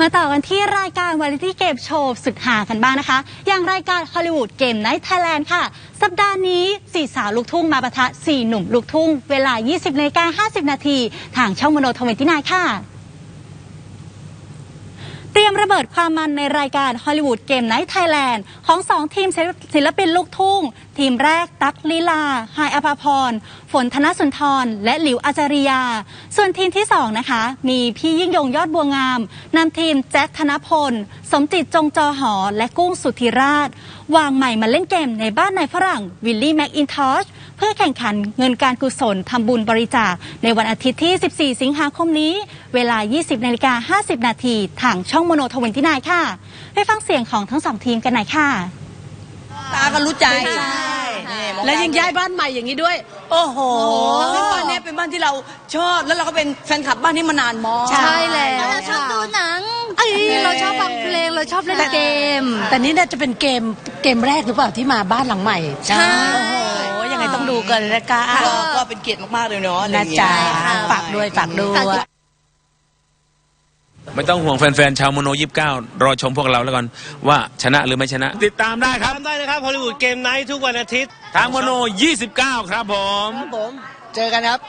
มาต่อกันที่รายการวาไรตี้เกมโชว์สุดหากันบ้างนะคะ อย่างรายการฮอลลีวูดเกมในไทยแลนด์ค่ะ สัปดาห์นี้สี่สาวลูกทุ่งมาปะทะสี่หนุ่มลูกทุ่ง เวลา 20นาฬิกา50 นาที ทางช่องมโนทเวนตี้นค่ะ เตรียมระเบิดความมันในรายการฮอลลีวูดเกม i น h t ไทยแลนด์ของ2ทีมศิลปินลูกทุ่ง ทีมแรกตั๊กลีลาไฮอภาพร ฝนธนสุนทร และหลิวอาจาริยา ส่วนทีมที่2นะคะ มีพี่ยิ่งยงยอดบัวงามนำทีมแจ็คธนพล สมจิตจงจอหอ และกุ้งสุธิราช วางใหม่มาเล่นเกมในบ้านนายฝรั่งวิลลี่แม็กอินทอช เพื่อแข่งขันเงินการกุศลทำบุญบริจาค ในวันอาทิตย์ที่ 14 สิงหาคมนี้ เวลา 20นาฬิกา50 นาทีทางช่องโมโนทเวนตี้นค่ะ ไปฟังเสียงของทั้งสองทีมกันหน่อยค่ะ ตาก็รู้ใจใช่นี่มองและยังย้ายบ้านใหม่อย่างนี้ด้วย โอ้โหซึ่งบ้านเนี้ยเป็นบ้านที่เราชอบ แล้วเราก็เป็นแฟนคลับบ้านนี้มานานมากใช่แล้วเราชอบดูหนังเอ้ยเราชอบฟังเพลงเราชอบเล่นเกม แต่นี่น่าจะเป็นเกมเกมแรกหรือเปล่าที่มาบ้านหลังใหม่ ใช่โอ้โหยัง ไงต้องดูกันเลยนะคะก็ก็เป็นเกียรติมากๆเลยเนาะอะไรอนะย่างเงี้ย จ๊ะค่ะฝากด้วยฝากด้วยไม่ต้องห่วงแฟนๆ ชาวโมโน29รอชมพวกเราแล้วกันว่าชนะหรือไม่ชนะ ติดตามได้ครับตามได้นะครับฮอลลีวูดเกมไนท์ทุกวันอาทิตย์ ทางโมโน 29 ครับผม เจอกันครับ